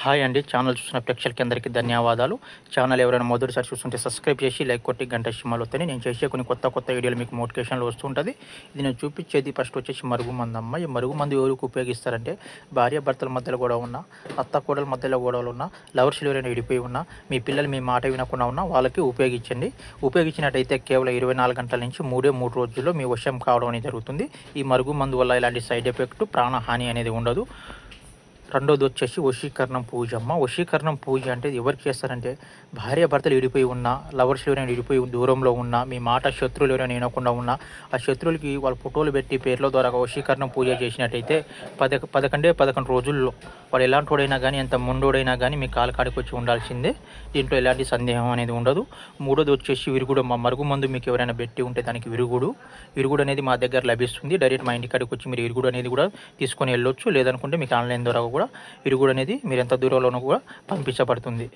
Hi అండి. Channel చూసిన ప్రేక్షకులకి అందరికీ ధన్యవాదాలు. ఛానల్ ఎవరైనా మొదటిసారి చూస్తుంటే సబ్స్క్రైబ్ చేసి లైక్ కొట్టి గంట సినిమాలు వస్తాయి నేను చేసే కొన్ని కొత్త కొత్త వీడియోలు మీకు నోటిఫికేషన్లు వస్తుంటుంది ఇది నేను చూపించేది ఫస్ట్ వచ్చేసి మరుగు అమ్మ ఈ మరుగు మందు ఎవరికి ఉపయోగిస్తారంటే భార్య భర్తల మధ్యలో గొడవ ఉన్న అత్త కోడల మధ్యలో గొడవలు ఉన్న లవర్స్ ఎవరైనా విడిపోయి ఉన్నా మీ పిల్లలు మీ మాట వినకుండా ఉన్నా వాళ్ళకి ఉపయోగించండి. ఉపయోగించినట్టయితే కేవలం ఇరవై నాలుగు గంటల నుంచి మూడే మూడు రోజుల్లో మీ వశం కావడం అనేది జరుగుతుంది. ఈ మరుగు మందు వల్ల ఇలాంటి సైడ్ ఎఫెక్ట్ ప్రాణహాని అనేది ఉండదు. రెండోది వచ్చేసి వశీకరణం పూజ. అమ్మ వశీకరణం పూజ అంటే ఎవరికి చేస్తారంటే భార్య భర్తలు విడిపోయి ఉన్నా లవర్స్ ఎవరైనా విడిపోయి దూరంలో ఉన్నా మీ మాట శత్రువులు ఎవరైనా వినకుండా ఉన్నా ఆ శత్రువులకి వాళ్ళ ఫోటోలు పెట్టి పేర్ల ద్వారా వశీకరణం పూజ చేసినట్టయితే పద పదకొండే పదకొండు రోజుల్లో వాడు ఎలాంటి వాడైనా కానీ ఎంత ముండోడైనా కానీ మీ కాలు కాడికి వచ్చి ఉండాల్సిందే. దీంట్లో ఎలాంటి సందేహం అనేది ఉండదు. మూడోది వచ్చేసి విరుగుడు. మా మరుగు మందు మీకు ఎవరైనా పెట్టి ఉంటే దానికి విరుగుడు. విరుగుడు అనేది మా దగ్గర లభిస్తుంది. డైరెక్ట్ మా ఇంటి కాడికి వచ్చి మీరు విరుగుడు అనేది కూడా తీసుకొని వెళ్ళొచ్చు. లేదనుకుంటే మీకు ఆన్లైన్ ద్వారా కూడా విరుగుడు అనేది మీరు ఎంత దూరంలోనూ కూడా పంపించబడుతుంది.